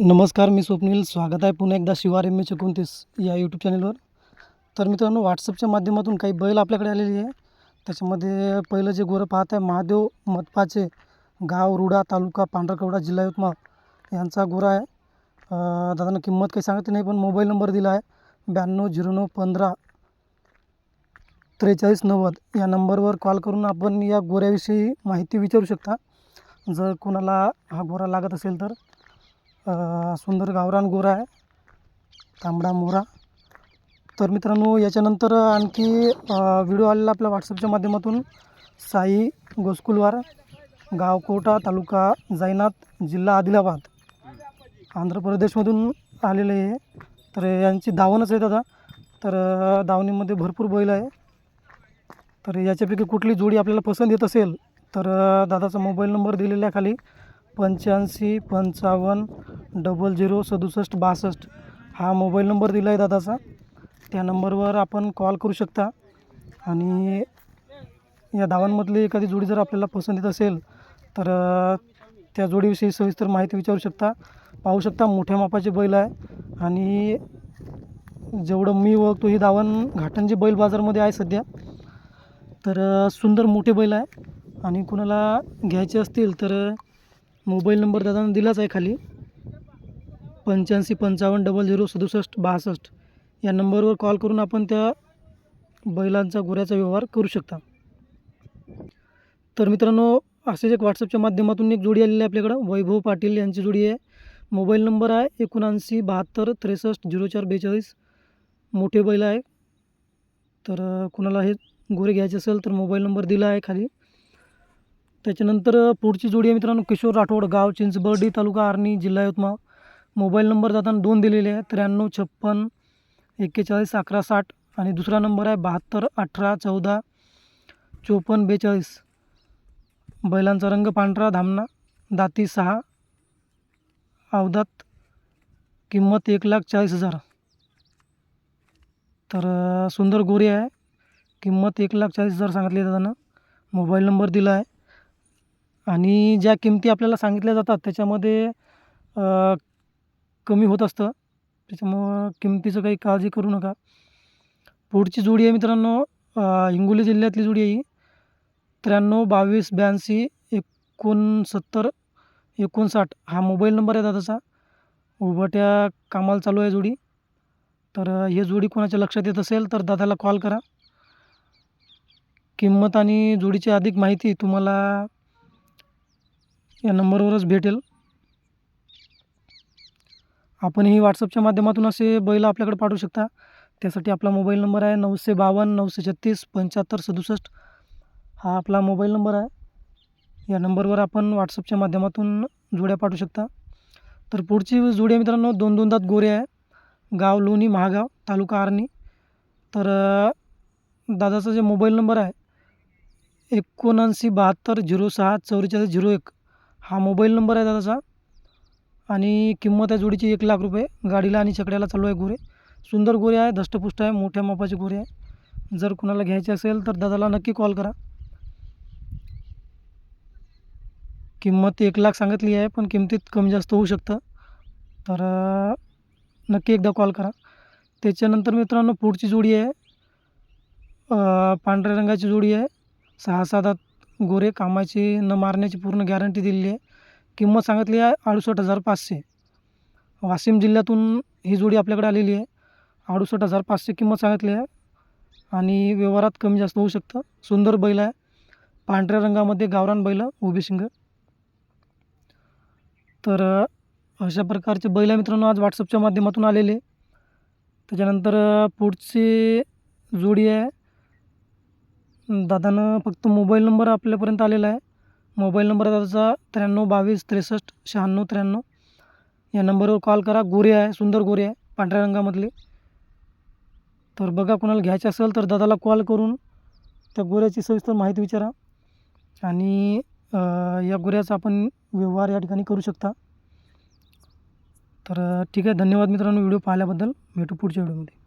नमस्कार मी स्वप्नील. स्वागत आहे पुन्हा एकदा शिवार एम एच एकोणतीस या यूट्यूब चॅनलवर तर मित्रांनो व्हॉट्सअपच्या माध्यमातून काही बैल आपल्याकडे आलेली आहे. त्याच्यामध्ये पहिलं जे गोरं पाहत आहे महादेव मतपाचे गाव रुडा तालुका पांढरकवडा जिल्हा यवतमाळ यांचा गोरा आहे. दादानं किंमत काही सांगितली नाही पण मोबाईल नंबर दिला आहे. ब्याण्णव झिरो नऊ पंधरा त्रेचाळीस नव्वद या नंबरवर कॉल करून आपण या गोऱ्याविषयी माहिती विचारू शकता. जर कोणाला हा गोरा लागत असेल तर. सुंदर गावरान गोरा आहे. तांबडा मोरा. तर मित्रांनो याच्यानंतर आणखी व्हिडिओ आलेला आपल्या व्हॉट्सअपच्या माध्यमातून. साई गोस्कुलवार गाव कोटा तालुका जायनाथ जिल्हा आदिलाबाद. आंध्र प्रदेशमधून आलेले आहे तर यांची धावणच आहे दादा. तर दावणीमध्ये भरपूर बैल आहे. तर याच्यापैकी कुठली जोडी आपल्याला पसंत येत असेल तर दादाचा मोबाईल नंबर दिलेला आहे खाली. पंच्याऐंशी पंचावन्न डबल झिरो सदुसष्ट बासष्ट हा मोबाईल नंबर दिला आहे दादाचा. त्या नंबरवर आपण कॉल करू शकता. आणि या धावांमधली एखादी जोडी जर आपल्याला पसंत येत असेल तर त्या जोडीविषयी सविस्तर माहिती विचारू शकता. पाहू शकता मोठ्या मापाचे बैल आहे. आणि जेवढं मी ओळखतो ही दावण घाटंजी बैल बाजारमध्ये आहे सध्या. तर सुंदर मोठे बैल आहे. आणि कुणाला घ्यायचे असतील तर मोबाईल नंबर दादानं दिलाच आहे खाली. पंच्याऐंशी पंचावन्न डबल झिरो सदुसष्ट बासष्ट या नंबरवर कॉल करून आपण त्या बैलांचा गोऱ्याचा व्यवहार करू शकता. तर मित्रांनो असेच एक व्हॉट्सअपच्या माध्यमातून एक जोडी आलेली आहे आपल्याकडं. वैभव पाटील यांची जोडी आहे. मोबाईल नंबर आहे एकोणऐंशी बहात्तर त्रेसष्ट झिरो चार बेचाळीस. मोठे बैल आहे. तर कुणाला हे गोरे घ्यायचे असेल तर मोबाईल नंबर दिला आहे खाली. त्याच्यानंतर पुढची जोडी आहे मित्रांनो किशोर राठोड गाव चिंचबर्डी तालुका आर्णी जिल्हा यवतमाळ. मोबाईल नंबर जाताना दोन दिलेले आहे त्र्याण्णव छप्पन एक्केचाळीस अकरा साठ. आणि दुसरा नंबर आहे बहात्तर अठरा चौदा चोपन्न बेचाळीस. बैलांचा रंग पांढरा धामणा दाती सहा. अवदात किंमत एक लाख चाळीस हजार. तर सुंदर गोरी आहे. किंमत एक लाख चाळीस हजार सांगितली आहे मोबाईल नंबर दिला आहे. आणि ज्या किमती आपल्याला सांगितल्या जातात त्याच्यामध्ये कमी होत असतं. त्याच्यामुळं किमतीचं काही काळजी करू नका. पुढची जोडी आहे मित्रांनो हिंगोली जिल्ह्यातली जोडी आहे ही. त्र्याण्णव बावीस ब्याऐंशी एकोणसत्तर एकोणसाठ. हा मोबाईल नंबर आहे दादाचा. उभट्या कामाला चालू आहे जोडी. तर हे जोडी कोणाच्या लक्षात येत असेल तर दादाला कॉल करा. किंमत आणि जोडीची अधिक माहिती तुम्हाला या नंबरवरच भेटेल. आपणही व्हॉट्सअपच्या माध्यमातून असे बैल आपल्याकडे पाठवू शकता. त्यासाठी आपला मोबाईल नंबर आहे नऊशे बावन्न नऊशे छत्तीस पंच्याहत्तर सदुसष्ट. हा आपला मोबाईल नंबर आहे. या नंबरवर आपण व्हॉट्सअपच्या माध्यमातून जोड्या पाठवू शकता. तर पुढची जोड्या मित्रांनो दोन दोन दात गोरे आहे. गाव लोणी महागाव तालुका आर्णी. तर दादाचा जे मोबाईल नंबर आहे एकोणऐंशी बहात्तर झिरो सहा चौवेचाळीस झिरो एक. हा मोबाईल नंबर आहे दादाचा. आणि किंमत आहे जोडीची एक लाख रुपये. गाडीला आणि छकड्याला चालू आहे गोरे. सुंदर गोरे आहे धष्टपुष्ट आहे मोठ्या मापाचे गोरे आहे. जर कुणाला घ्यायचे असेल तर दादाला नक्की कॉल करा. किंमत एक लाख सांगितली आहे पण किमतीत कमी जास्त होऊ शकतं. तर नक्की एकदा कॉल करा. त्याच्यानंतर मित्रांनो पुढची जोडी आहे. पांढऱ्या रंगाची जोडी आहे. सहा सात गोरे कामाची न मारण्याची पूर्ण गॅरंटी दिलेली आहे. किंमत सांगितली आहे अडुसष्ट हजार पाचशे. वाशिम जिल्ह्यातून ही जोडी आपल्याकडे आलेली आहे. अडुसष्ट हजार पाचशे किंमत सांगितली आहे. आणि व्यवहारात कमी जास्त होऊ शकतं. सुंदर बैल आहे. पांढऱ्या रंगामध्ये गावरान बैल उभी शिंग. तर अशा प्रकारचे बैल आहे मित्रांनो आज व्हॉट्सअपच्या माध्यमातून आलेले. त्याच्यानंतर पुढची जोडी आहे. दादानं फक्त मोबाईल नंबर आपल्यापर्यंत आलेला आहे. मोबाईल नंबर दादाचा त्र्याण्णव बावीस त्रेसष्ट शहाण्णव त्र्याण्णव. या नंबरवर कॉल करा. गोरे आहे सुंदर गोरे आहे पांढऱ्या रंगामधले. तर बघा कोणाला घ्यायचे असेल तर दादाला कॉल करून त्या गोऱ्याची सविस्तर माहिती विचारा. आणि या गोऱ्याचा आपण व्यवहार या ठिकाणी करू शकता. तर ठीक आहे. धन्यवाद मित्रांनो. व्हिडिओ पाहिल्याबद्दल. भेटू पुढच्या व्हिडिओमध्ये.